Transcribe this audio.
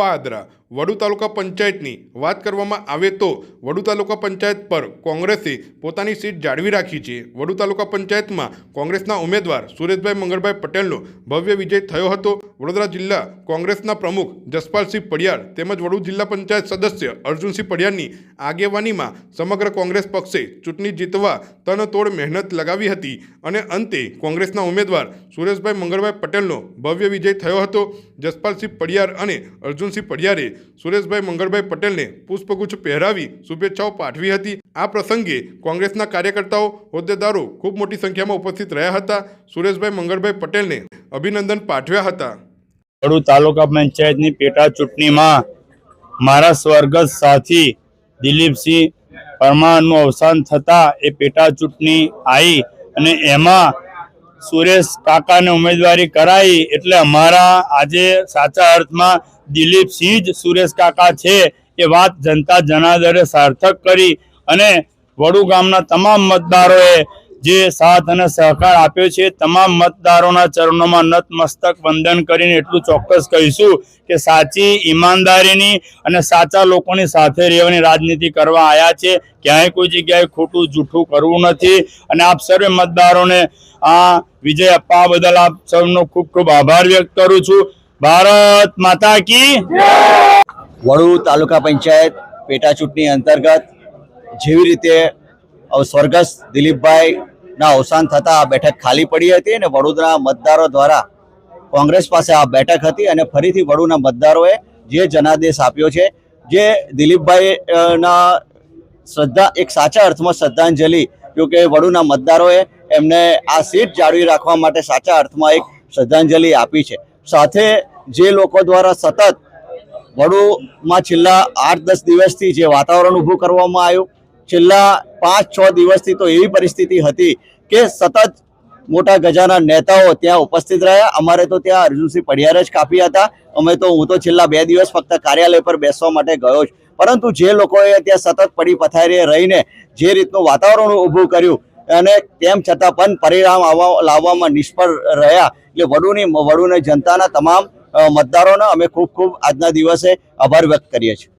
પાદરા વડુ તાલુકા પંચાયતની વાત કરવામાં આવે તો વડુ તાલુકા પંચાયત પર કોંગ્રેસે પોતાની સીટ જાળવી રાખી છે. વડુ તાલુકા પંચાયતમાં કોંગ્રેસના ઉમેદવાર સુરેશભાઈ મંગળભાઈ પટેલનો ભવ્ય વિજય થયો હતો. વડોદરા જિલ્લા કોંગ્રેસના પ્રમુખ જસપાલસિંહ પડિયાર તેમજ વડુ જિલ્લા પંચાયત સદસ્ય અર્જુનસિંહ પડિયારની આગેવાનીમાં સમગ્ર કોંગ્રેસ પક્ષે ચૂંટણી જીતવા તનતોડ મહેનત લગાવી હતી અને અંતે કોંગ્રેસના ઉમેદવાર સુરેશભાઈ મંગળભાઈ પટેલનો ભવ્ય વિજય થયો હતો. જસપાલસિંહ પડિયાર અને અર્જુનસિંહ પડિયારે સુરેશભાઈ મંગળભાઈ પટેલને પુષ્પગુચ્છ પહેરાવી શુભેચ્છાઓ પાઠવી હતી. આ પ્રસંગે કોંગ્રેસના કાર્યકર્તાઓ, હોદ્દેદારો ખૂબ મોટી સંખ્યામાં ઉપસ્થિત રહ્યા હતા. સુરેશભાઈ મંગળભાઈ પટેલને અભિનંદન પાઠવ્યા હતા. વડોદ તાલુકા પંચાયતની પેટા ચૂંટણીમાં મારા સ્વર્ગસ્થ સાથી દિલીપસિંહ પરમારનું અવસાન થતાં એ પેટા ચૂંટણી આવી અને એમાં સુરેશ કાકાને ઉમેદવારી કરાઈ એટલે અમારા આજે સાચા અર્થમાં દિલીપસિંહ જ સુરેશ કાકા છે એ વાત જનતા જનાદરે સાર્થક કરી અને વડુ ગામના તમામ મતદારોએ જે સાથ અને સહકાર આપ્યો છે, તમામ મતદારોના ચરણોમાં નતમસ્તક વંદન કરીને એટલું ચોક્કસ કહીશું કે સાચી ઈમાનદારીની અને સાચા લોકોની સાથે રહેવાની રાજનીતિ કરવા આવ્યા છે. ક્યાંય કોઈ જગ્યાએ ખોટું જૂઠું કરવું નથી. અને આપ સર્વે મતદારોને આ વિજય અપાવવા બદલ આપ સૌનો ખૂબ ખૂબ આભાર વ્યક્ત કરું છું. ભારત માતા કી વડુ તાલુકા પંચાયત પેટા ચૂંટણી અંતર્ગત જેવી રીતે સ્વર્ગસ્થ સ્વર્ગસ્થ દિલીપભાઈના અવસાન થતાં આ બેઠક ખાલી પડી હતી અને વડોદરા મતદારો દ્વારા કોંગ્રેસ પાસે આ બેઠક હતી અને ફરીથી વડુના મતદારોએ જે જનાદેશ આપ્યો છે, જે દિલીપભાઈ ના શ્રદ્ધા, એક સાચા અર્થમાં શ્રદ્ધાંજલિ કે વડુના મતદારોએ એમને આ સીટ જાળવી રાખવા માટે સાચા અર્થમાં એક શ્રદ્ધાંજલિ આપી છે. સાથે જે લોકો દ્વારા સતત વડુમાં છેલ્લા આઠ દસ દિવસથી જે વાતાવરણ ઊભું કરવામાં આવ્યું છેલ્લા પાંચ, છ દિવસથી તો એવી પરિસ્થિતિ હતી કે સતત મોટા ગજાના નેતાઓ ત્યાં ઉપસ્થિત રહ્યા. અમારે તો ત્યાં અર્જુનસિંહ પડિયાર જ કાપી હતા. અમે તો, હું તો છેલ્લા બે દિવસ ફક્ત કાર્યાલય પર બેસવા માટે ગયો જ પરંતુ જે લોકોએ ત્યાં સતત પડી પથારીએ રહીને જે રીતનું વાતાવરણ ઊભું કર્યું અને તેમ છતાં પણ પરિણામ આવવા, લાવવામાં નિષ્ફળ રહ્યા. એટલે વડુની, વડુને જનતાના તમામ મતદારોનો અમે ખૂબ ખૂબ આજના દિવસે આભાર વ્યક્ત કરીએ છીએ.